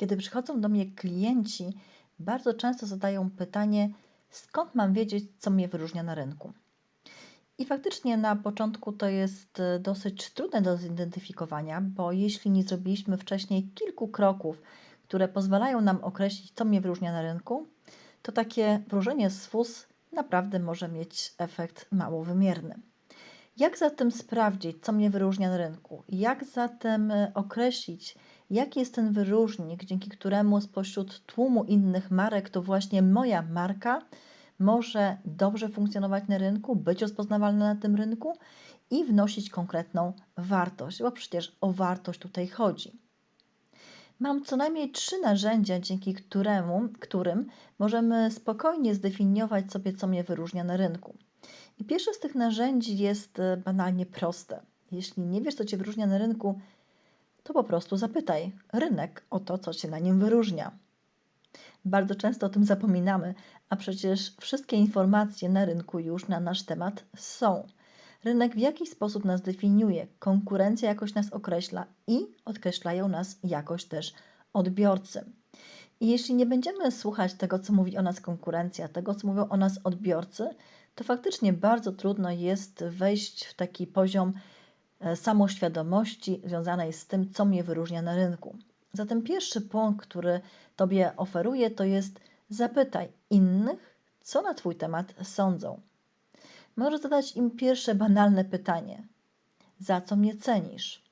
Kiedy przychodzą do mnie klienci, bardzo często zadają pytanie, skąd mam wiedzieć, co mnie wyróżnia na rynku. I faktycznie na początku to jest e, dosyć trudne do zidentyfikowania, bo jeśli nie zrobiliśmy wcześniej kilku kroków, które pozwalają nam określić, co mnie wyróżnia na rynku, to takie wróżenie z fus naprawdę może mieć efekt mało wymierny. Jak zatem sprawdzić, co mnie wyróżnia na rynku? Jak zatem e, określić, jaki jest ten wyróżnik, dzięki któremu spośród tłumu innych marek to właśnie moja marka może dobrze funkcjonować na rynku, być rozpoznawalna na tym rynku i wnosić konkretną wartość, bo przecież o wartość tutaj chodzi. Mam co najmniej trzy narzędzia, dzięki któremu, którym możemy spokojnie zdefiniować sobie, co mnie wyróżnia na rynku. I pierwsze z tych narzędzi jest e, banalnie proste. Jeśli nie wiesz, co cię wyróżnia na rynku, to po prostu zapytaj rynek o to, co cię na nim wyróżnia. Bardzo często o tym zapominamy, a przecież wszystkie informacje na rynku już na nasz temat są. Rynek w jakiś sposób nas definiuje, konkurencja jakoś nas określa i odkreślają nas jakoś też odbiorcy. I jeśli nie będziemy słuchać tego, co mówi o nas konkurencja, tego, co mówią o nas odbiorcy, to faktycznie bardzo trudno jest wejść w taki poziom samoświadomości związanej z tym, co mnie wyróżnia na rynku. Zatem pierwszy punkt, który Tobie oferuję, to jest zapytaj innych, co na Twój temat sądzą. Możesz zadać im pierwsze banalne pytanie: Za co mnie cenisz?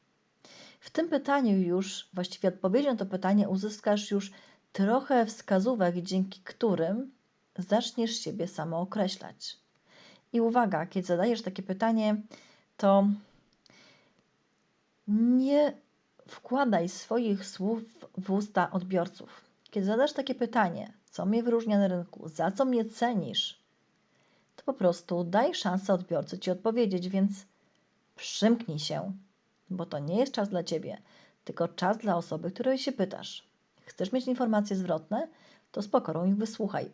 W tym pytaniu już, właściwie odpowiedzią na to pytanie, uzyskasz już trochę wskazówek, dzięki którym zaczniesz siebie samo określać. I uwaga, kiedy zadajesz takie pytanie, to nie wkładaj swoich słów w usta odbiorców. Kiedy zadasz takie pytanie, co mnie wyróżnia na rynku, za co mnie cenisz, to po prostu daj szansę odbiorcy ci odpowiedzieć, więc przymknij się, bo to nie jest czas dla ciebie, tylko czas dla osoby, której się pytasz. Chcesz mieć informacje zwrotne, to z pokorą ich wysłuchaj.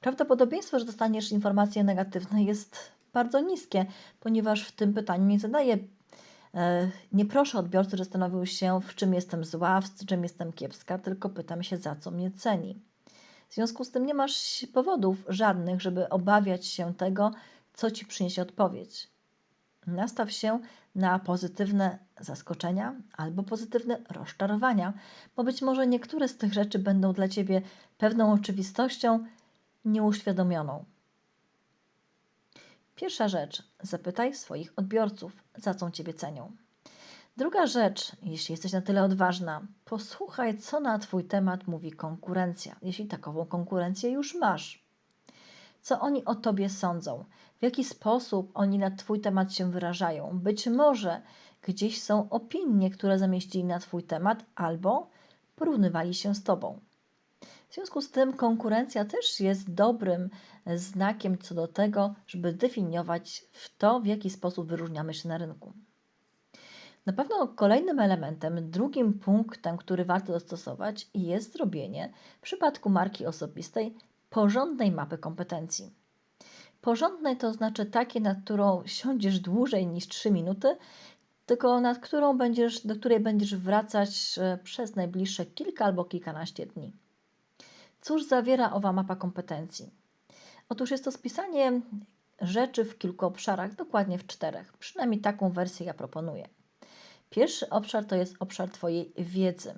Prawdopodobieństwo, że dostaniesz informacje negatywne jest bardzo niskie, ponieważ w tym pytaniu nie zadaję nie proszę odbiorcy, że zastanowił się, w czym jestem zła, w czym jestem kiepska, tylko pytam się, za co mnie ceni. W związku z tym nie masz powodów żadnych, żeby obawiać się tego, co ci przyniesie odpowiedź. Nastaw się na pozytywne zaskoczenia albo pozytywne rozczarowania, bo być może niektóre z tych rzeczy będą dla ciebie pewną oczywistością nieuświadomioną. Pierwsza rzecz, zapytaj swoich odbiorców, za co Ciebie cenią. Druga rzecz, jeśli jesteś na tyle odważna, posłuchaj, co na Twój temat mówi konkurencja, jeśli takową konkurencję już masz. Co oni o Tobie sądzą, w jaki sposób oni na Twój temat się wyrażają. Być może gdzieś są opinie, które zamieścili na Twój temat, albo porównywali się z Tobą. W związku z tym konkurencja też jest dobrym znakiem co do tego, żeby definiować w to, w jaki sposób wyróżniamy się na rynku. Na pewno kolejnym elementem, drugim punktem, który warto dostosować, jest zrobienie w przypadku marki osobistej porządnej mapy kompetencji. Porządnej to znaczy takie, nad którą siądziesz dłużej niż 3 minuty, tylko nad którą będziesz, do której będziesz wracać e, przez najbliższe kilka albo kilkanaście dni. Cóż zawiera owa mapa kompetencji? Otóż jest to spisanie rzeczy w kilku obszarach, dokładnie w czterech. Przynajmniej taką wersję ja proponuję. Pierwszy obszar to jest obszar Twojej wiedzy.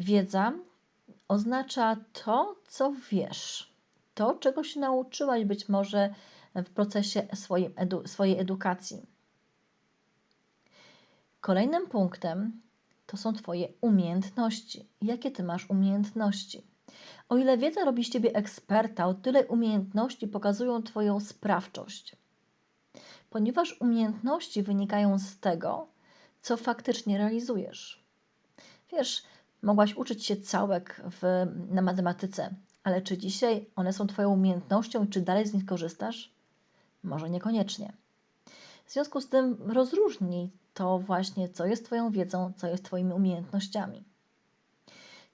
Wiedza oznacza to, co wiesz, to, czego się nauczyłaś być może w procesie swojej, edu swojej edukacji. Kolejnym punktem to są Twoje umiejętności. Jakie Ty masz umiejętności? O ile wiedza robi z Ciebie eksperta, o tyle umiejętności pokazują Twoją sprawczość. Ponieważ umiejętności wynikają z tego, co faktycznie realizujesz. Wiesz, mogłaś uczyć się całek w, na matematyce, ale czy dzisiaj one są Twoją umiejętnością i czy dalej z nich korzystasz? Może niekoniecznie. W związku z tym rozróżnij to właśnie, co jest Twoją wiedzą, co jest Twoimi umiejętnościami.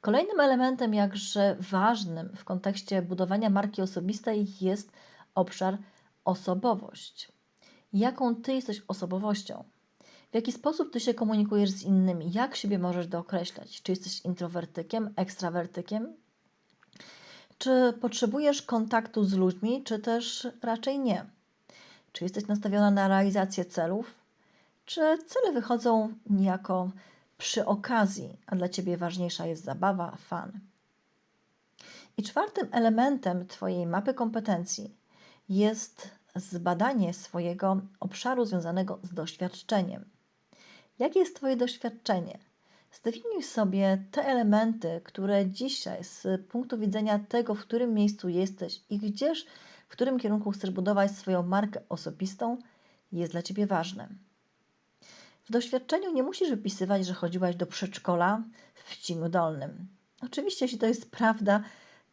Kolejnym elementem, jakże ważnym w kontekście budowania marki osobistej, jest obszar osobowość. Jaką Ty jesteś osobowością? W jaki sposób ty się komunikujesz z innymi? Jak siebie możesz dookreślać? Czy jesteś introwertykiem, ekstrawertykiem? Czy potrzebujesz kontaktu z ludźmi, czy też raczej nie? Czy jesteś nastawiona na realizację celów, czy cele wychodzą niejako przy okazji, a dla ciebie ważniejsza jest zabawa, fan? I czwartym elementem Twojej mapy kompetencji jest zbadanie swojego obszaru związanego z doświadczeniem. Jakie jest Twoje doświadczenie? Zdefiniuj sobie te elementy, które dzisiaj z punktu widzenia tego, w którym miejscu jesteś i gdzież, w którym kierunku chcesz budować swoją markę osobistą, jest dla Ciebie ważne. W doświadczeniu nie musisz wypisywać, że chodziłaś do przedszkola w Cimiu Dolnym. Oczywiście, jeśli to jest prawda,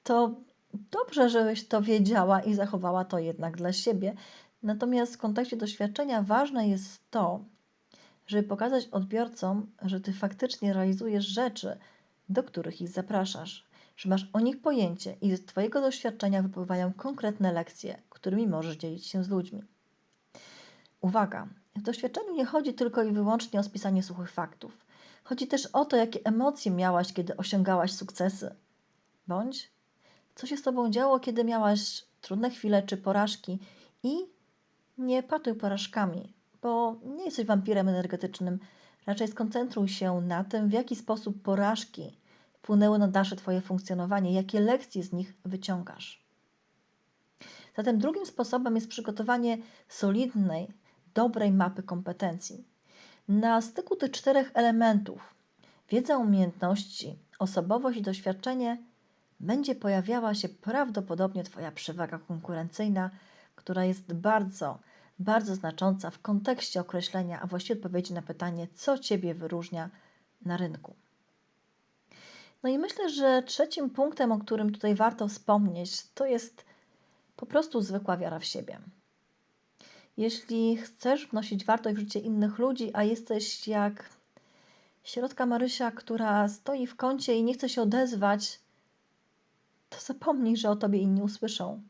to dobrze, żebyś to wiedziała i zachowała to jednak dla siebie. Natomiast w kontekście doświadczenia ważne jest to, żeby pokazać odbiorcom, że ty faktycznie realizujesz rzeczy, do których ich zapraszasz, że masz o nich pojęcie i z Twojego doświadczenia wypływają konkretne lekcje, którymi możesz dzielić się z ludźmi. Uwaga! W doświadczeniu nie chodzi tylko i wyłącznie o spisanie suchych faktów. Chodzi też o to, jakie emocje miałaś, kiedy osiągałaś sukcesy, bądź co się z Tobą działo, kiedy miałaś trudne chwile czy porażki i nie patuj porażkami, bo nie jesteś wampirem energetycznym. Raczej skoncentruj się na tym, w jaki sposób porażki wpłynęły na dalsze Twoje funkcjonowanie, jakie lekcje z nich wyciągasz. Zatem drugim sposobem jest przygotowanie solidnej, dobrej mapy kompetencji. Na styku tych czterech elementów wiedza, umiejętności, osobowość i doświadczenie będzie pojawiała się prawdopodobnie Twoja przewaga konkurencyjna, która jest bardzo, bardzo znacząca w kontekście określenia, a właściwie odpowiedzi na pytanie, co Ciebie wyróżnia na rynku. No i myślę, że trzecim punktem, o którym tutaj warto wspomnieć, to jest po prostu zwykła wiara w siebie. Jeśli chcesz wnosić wartość w życie innych ludzi, a jesteś jak środka Marysia, która stoi w kącie i nie chce się odezwać, to zapomnij, że o tobie inni usłyszą.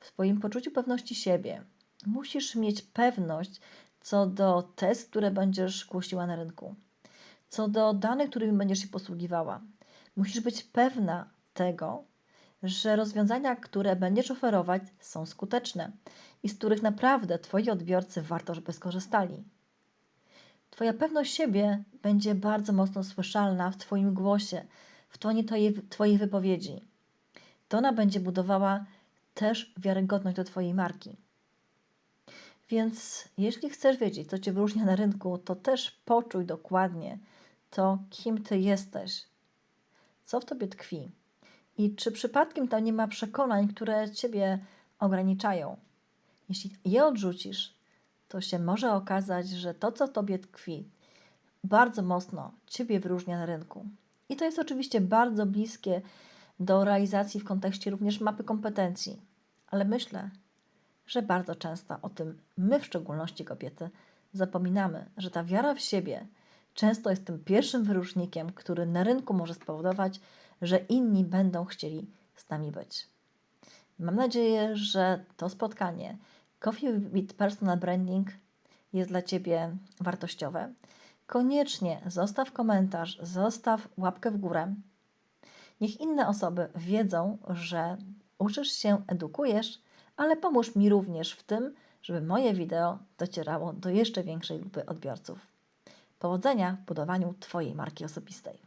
W swoim poczuciu pewności siebie musisz mieć pewność co do test, które będziesz głosiła na rynku, co do danych, którymi będziesz się posługiwała. Musisz być pewna tego, że rozwiązania, które będziesz oferować, są skuteczne i z których naprawdę Twoi odbiorcy warto, żeby skorzystali. Twoja pewność siebie będzie bardzo mocno słyszalna w Twoim głosie, w tonie twojej, wypowiedzi. To ona będzie budowała też wiarygodność do Twojej marki. Więc jeśli chcesz wiedzieć, co Cię wyróżnia na rynku, to też poczuj dokładnie to, kim Ty jesteś, co w Tobie tkwi i czy przypadkiem tam nie ma przekonań, które Ciebie ograniczają. Jeśli je odrzucisz, to się może okazać, że to, co w Tobie tkwi, bardzo mocno Ciebie wyróżnia na rynku. I to jest oczywiście bardzo bliskie do realizacji w kontekście również mapy kompetencji, ale myślę, że bardzo często o tym my, w szczególności kobiety, zapominamy, że ta wiara w siebie często jest tym pierwszym wyróżnikiem, który na rynku może spowodować, że inni będą chcieli z nami być. Mam nadzieję, że to spotkanie Coffee with Personal Branding jest dla Ciebie wartościowe. Koniecznie zostaw komentarz, zostaw łapkę w górę. Niech inne osoby wiedzą, że uczysz się, edukujesz, ale pomóż mi również w tym, żeby moje wideo docierało do jeszcze większej grupy odbiorców. Powodzenia w budowaniu Twojej marki osobistej.